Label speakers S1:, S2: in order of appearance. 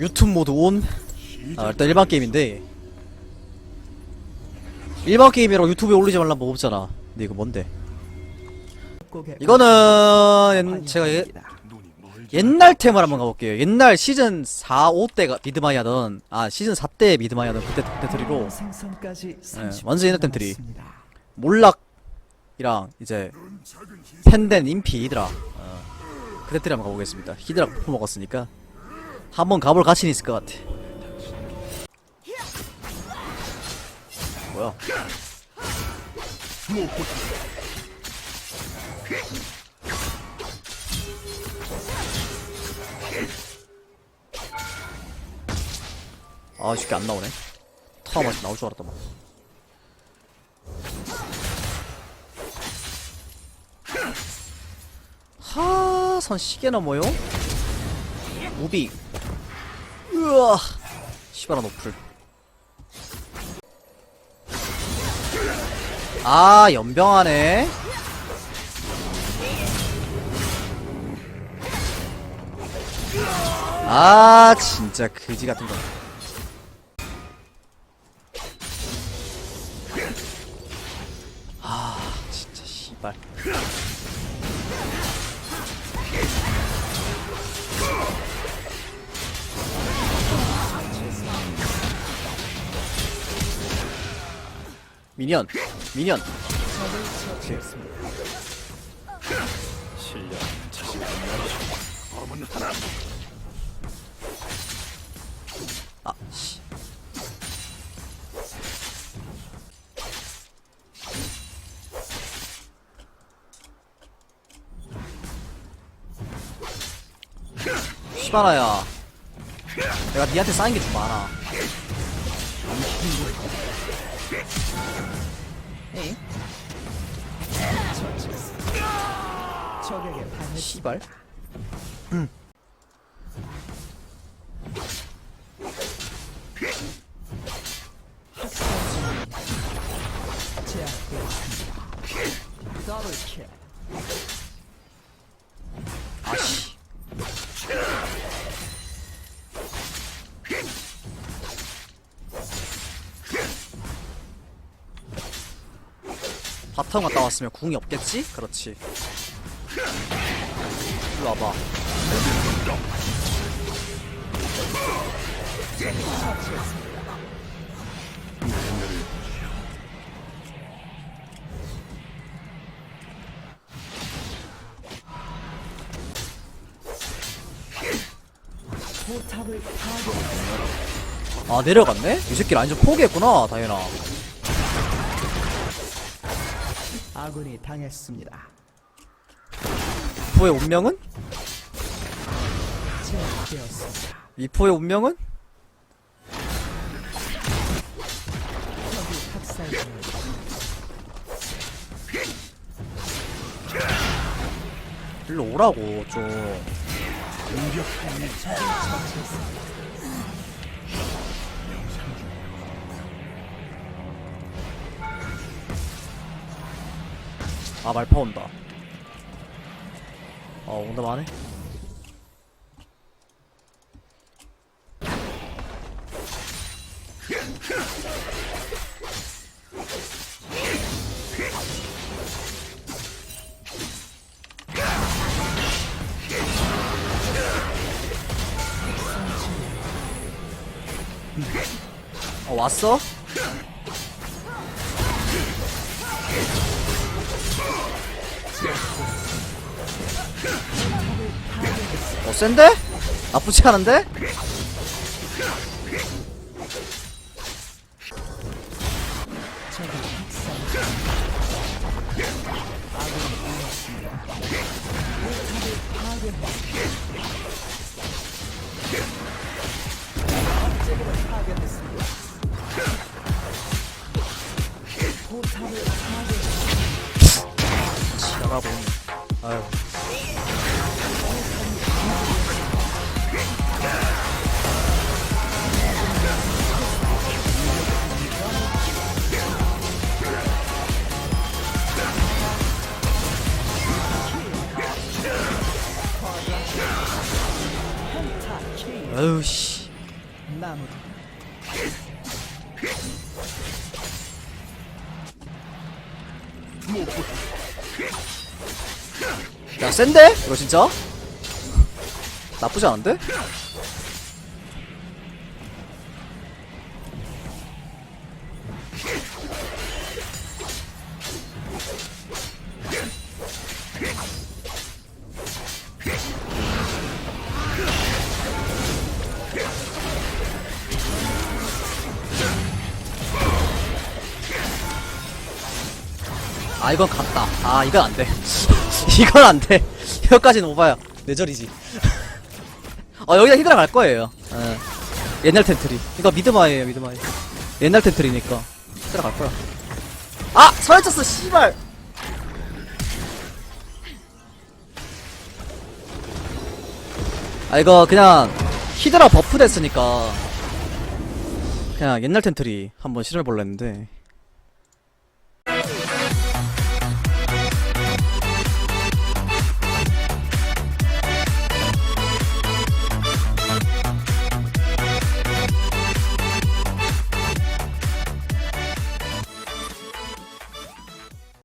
S1: 유튜브 모드 온. 아, 일단 일반 게임인데. 일반 게임이라고 유튜브에 올리지 말란 법 없잖아. 근데 이거 뭔데? 이거는 옛- 제가 예, 옛날 템을 한번 가볼게요. 옛날 시즌 4, 5 때가 미드마이 하던 아 시즌 4때 미드마이 하던 그때 그때 트리로
S2: 생선까지
S1: 예, 완전 옛날 템트리. 몰락이랑 이제 펜덴 인피 히드라 어, 그때 트리 한번 가보겠습니다. 히드라 퍼 먹었으니까 한번 가볼 가치는 있을 것 같아. 뭐야? 아 쉽게 안 나오네. 타워 맛이 나올 줄 알았더만. 하, 선 시계 넘어요? 우비. 으아. 시바라 노플. 아, 연병하네. 아, 진짜 그지 같은 거. 아, 진짜 씨발. 미니언, 미니언. 아, 씨. 시바라야. 내가 니한테 쌓인 게 좀 많아. 에이?
S2: 적에게 반해
S1: 시발.
S2: 제
S1: 바텀 갔다 왔으면 궁이 없겠지? 그렇지. 일로 와봐. 아 내려갔네? 이 새끼 라인 좀 포기했구나 다현아
S2: 아군이 당했습니다.
S1: 미포의 운명은?
S2: 제압되었습니다.
S1: 미포의 운명은?
S2: 적이 학살 중입니다.
S1: 일로 오라고 좀 아 말파 온다 아 온다 마네 어 왔어? 센데? 나쁘지 않은데?
S2: 학살 중. 아군
S1: 아유 씨야 센데? 이거 진짜? 나쁘지 않은데? 아 이건 갔다. 아 이건 안돼. 이건 안돼. 이거까지는 오바야. 내절이지. 어 여기다 히드라 갈 거예요. 예. 옛날 텐트리. 이거 미드마이에요 미드마이. 옛날 텐트리니까. 히드라 갈 거야. 아! 서해쳤어 씨발! 아 이거 그냥 히드라 버프 됐으니까 그냥 옛날 텐트리 한번 실험해볼라 했는데